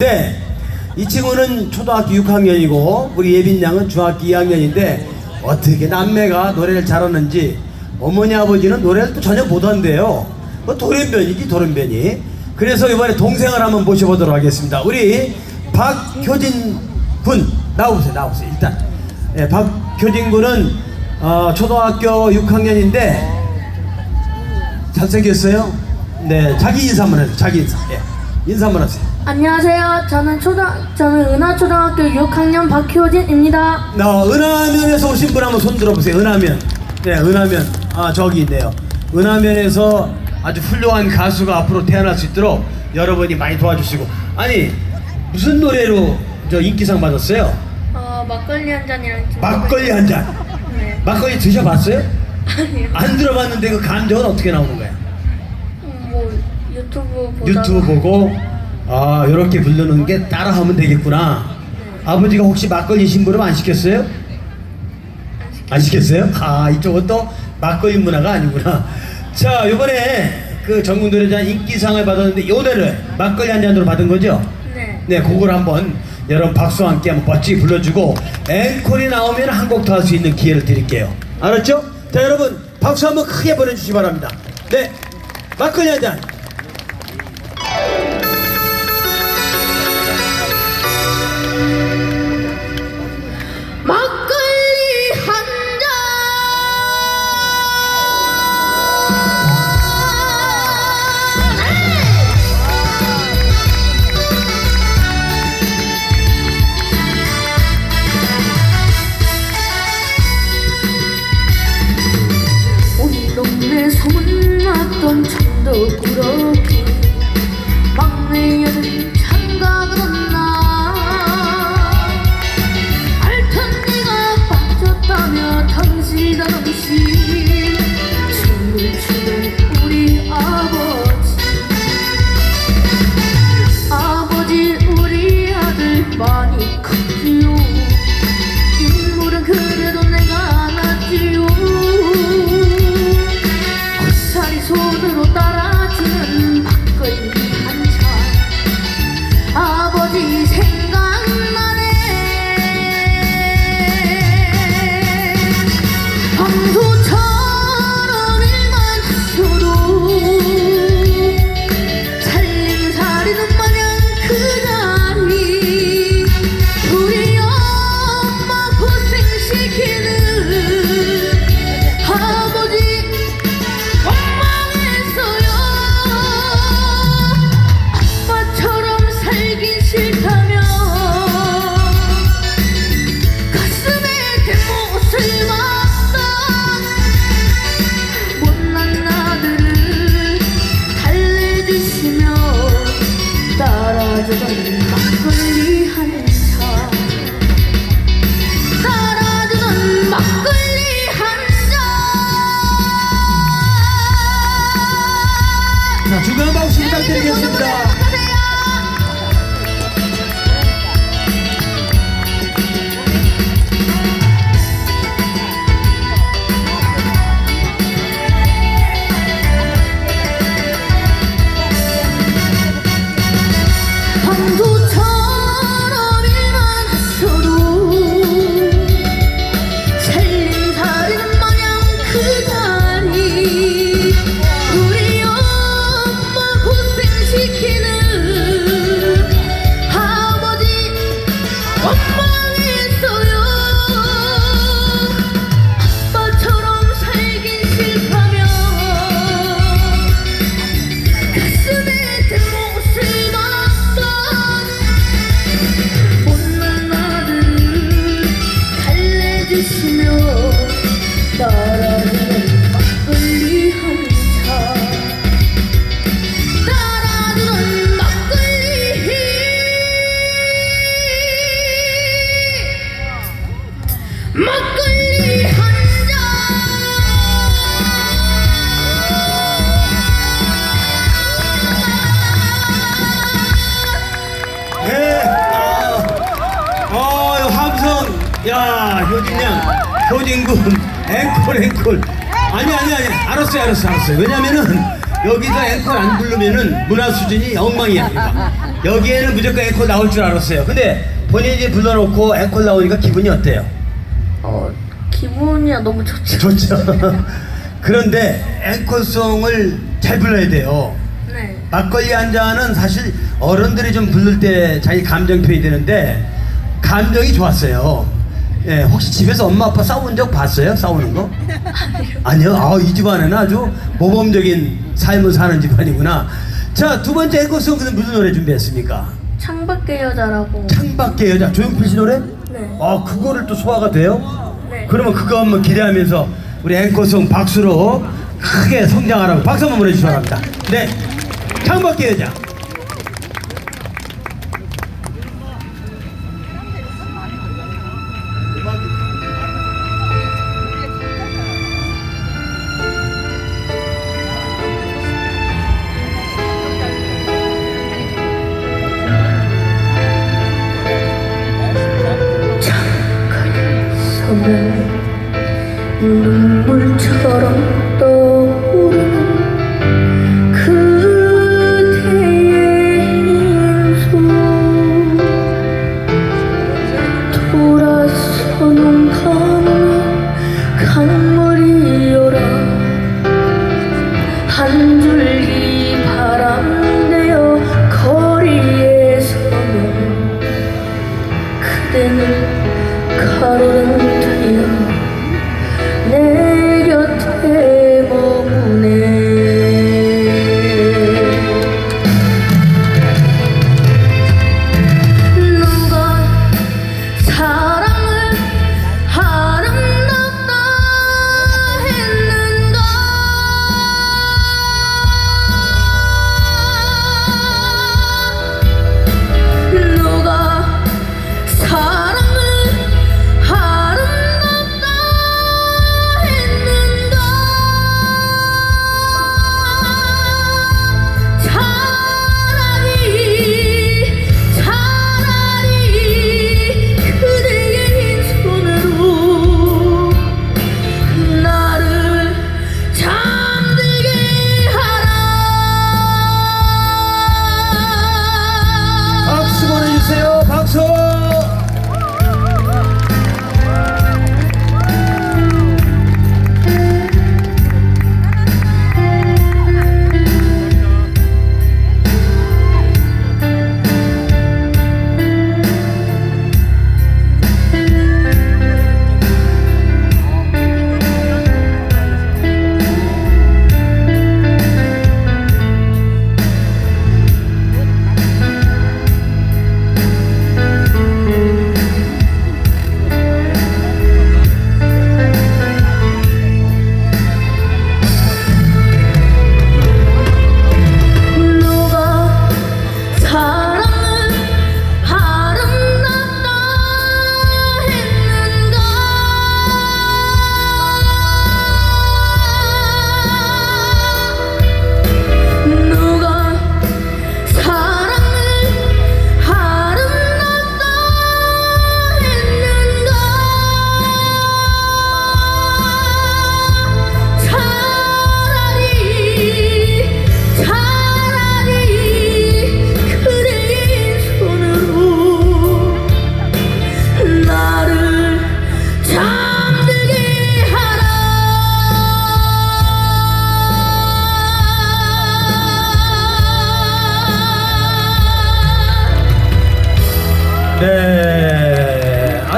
네, 이 친구는 초등학교 6학년이고 우리 예빈 양은 중학교 2학년인데 어떻게 남매가 노래를 잘하는지 어머니 아버지는 노래를 또 전혀 못한대요. 뭐 돌연변이지 돌연변이. 그래서 이번에 동생을 한번 모셔보도록 하겠습니다. 우리 박효진 군 나오세요, 나오세요. 일단 예, 박효진 군은 어, 초등학교 6학년인데 잘생겼어요. 네, 자기 인사 한번 해주세요. 자기 인사. 예, 인사 한번 하세요. 안녕하세요. 저는 초등 저는 은하 초등학교 6학년 박효진입니다. 어, 은하면에서 오신 분 한번 손 들어보세요. 은하면. 네, 은하면. 아, 저기 있네요. 은하면에서 아주 훌륭한 가수가 앞으로 태어날 수 있도록 여러분이 많이 도와주시고. 아니, 무슨 노래로 저 인기상 받았어요? 어 막걸리 한 잔이랑 막걸리 한 잔. 네. 막걸리 드셔봤어요? 아니요. 안 들어봤는데 그 감정은 어떻게 나오는 거야? 음, 뭐 유튜브 보다가 유튜브 보고, 아, 이렇게 부르는 게 따라하면 되겠구나. 아버지가 혹시 막걸리 심부름 안 시켰어요? 안 시켰어요? 아 이쪽은 또 막걸리 문화가 아니구나. 자 이번에 그 전국 노래자 인기상을 받았는데 이 노래를 막걸리 한 잔으로 받은 거죠? 네. 네, 그걸 한번 여러분 박수와 함께 한번 멋지게 불러주고 앵콜이 나오면 한 곡 더 할 수 있는 기회를 드릴게요. 알았죠? 자 여러분 박수 한번 크게 보내주시기 바랍니다. 네, 막걸리 한 잔. 야, 효진 양, 효진군, 앵콜, 앵콜. 아니, 아니, 아니. 알았어요, 알았어요, 알았어요. 왜냐면은 여기서 앵콜 안 부르면은 문화 수준이 엉망이야. 그러니까. 여기에는 무조건 앵콜 나올 줄 알았어요. 근데 본인이 불러놓고 앵콜 나오니까 기분이 어때요? 어, 기분이 너무 좋죠. 좋죠. 그런데 앵콜송을 잘 불러야 돼요. 네. 막걸리 한 잔은 사실 어른들이 좀 부를 때 자기 감정 표현이 되는데 감정이 좋았어요. 예, 혹시 집에서 엄마 아빠 싸운 적 봤어요? 싸우는 거? 아니요. 아, 이 집안에는 아주 모범적인 삶을 사는 집안이구나. 자, 두 번째 앵콜송은 무슨 노래 준비했습니까? 창밖의 여자라고. 창밖의 여자 조용필 씨 노래? 네. 아, 그거를 또 소화가 돼요? 네. 그러면 그거 한번 기대하면서 우리 앵커송 박수로 크게 성장하라고 박수 한번 보내주시기 바랍니다. 네. 창밖의 여자. 눈물처럼 떠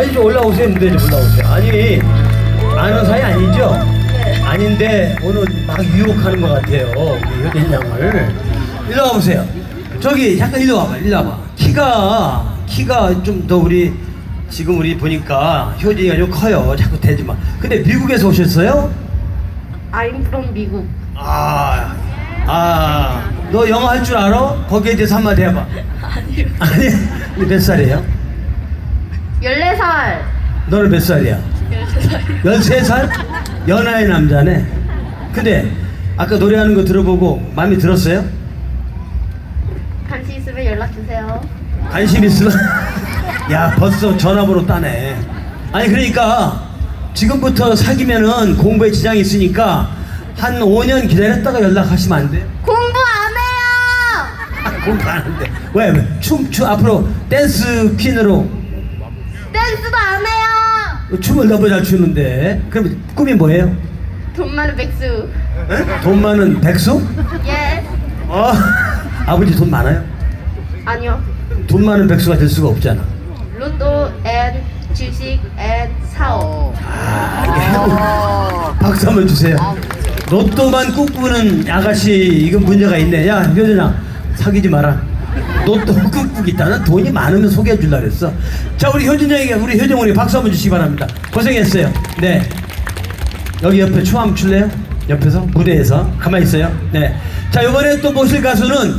아니 좀 올라오세요. 무대 좀 올라오세요. 아니 아는 사이 아니죠? 아닌데 오늘 막 유혹하는 것 같아요. 우리 효진 양을. 일로 와보세요. 저기 잠깐 일로 와봐. 일로 와봐. 키가 키가 좀 더 우리 지금 우리 보니까 효진이가 좀 커요. 자꾸 대지 마. 근데 미국에서 오셨어요? I'm from 미국 아, 아, 너 영어 할 줄 알아? 거기에 대해서 한마디 해봐. 아니요 아니, 몇 살이에요? 14살 너는 몇 살이야? 13살 13살? 연하의 남자네. 근데 아까 노래하는 거 들어보고 마음에 들었어요? 관심 있으면 연락 주세요 관심 있으면 야 벌써 전화번호 따네. 아니 그러니까 지금부터 사귀면은 공부에 지장이 있으니까 한 5년 기다렸다가 연락하시면 안 돼요? 공부 안 해요 공부하는데 왜? 왜? 춤, 춤 앞으로 댄스 퀸으로 안. 춤을 너무 잘 추는데 그럼 꿈이 뭐예요? 돈 많은 백수. 에? 돈 많은 백수? 예. 어? 아버지 돈 많아요? 아니요. 돈 많은 백수가 될 수가 없잖아. 로또 앤 주식 앤 사업. 아, 이게 해보- 박수 한번 주세요. 로또만 꿈꾸는 아가씨 이건 문제가 있네. 야 효준아 사귀지 마라. 로또 꿈꾸겠다는 돈이 많으면 소개해 줄라 그랬어. 자 우리 효준 형에게 우리 효정 우리 박수 한번 주시기 바랍니다. 고생했어요. 네. 여기 옆에 춤 한번 출래요? 옆에서 무대에서 가만히 있어요. 네. 자 이번에 또 모실 가수는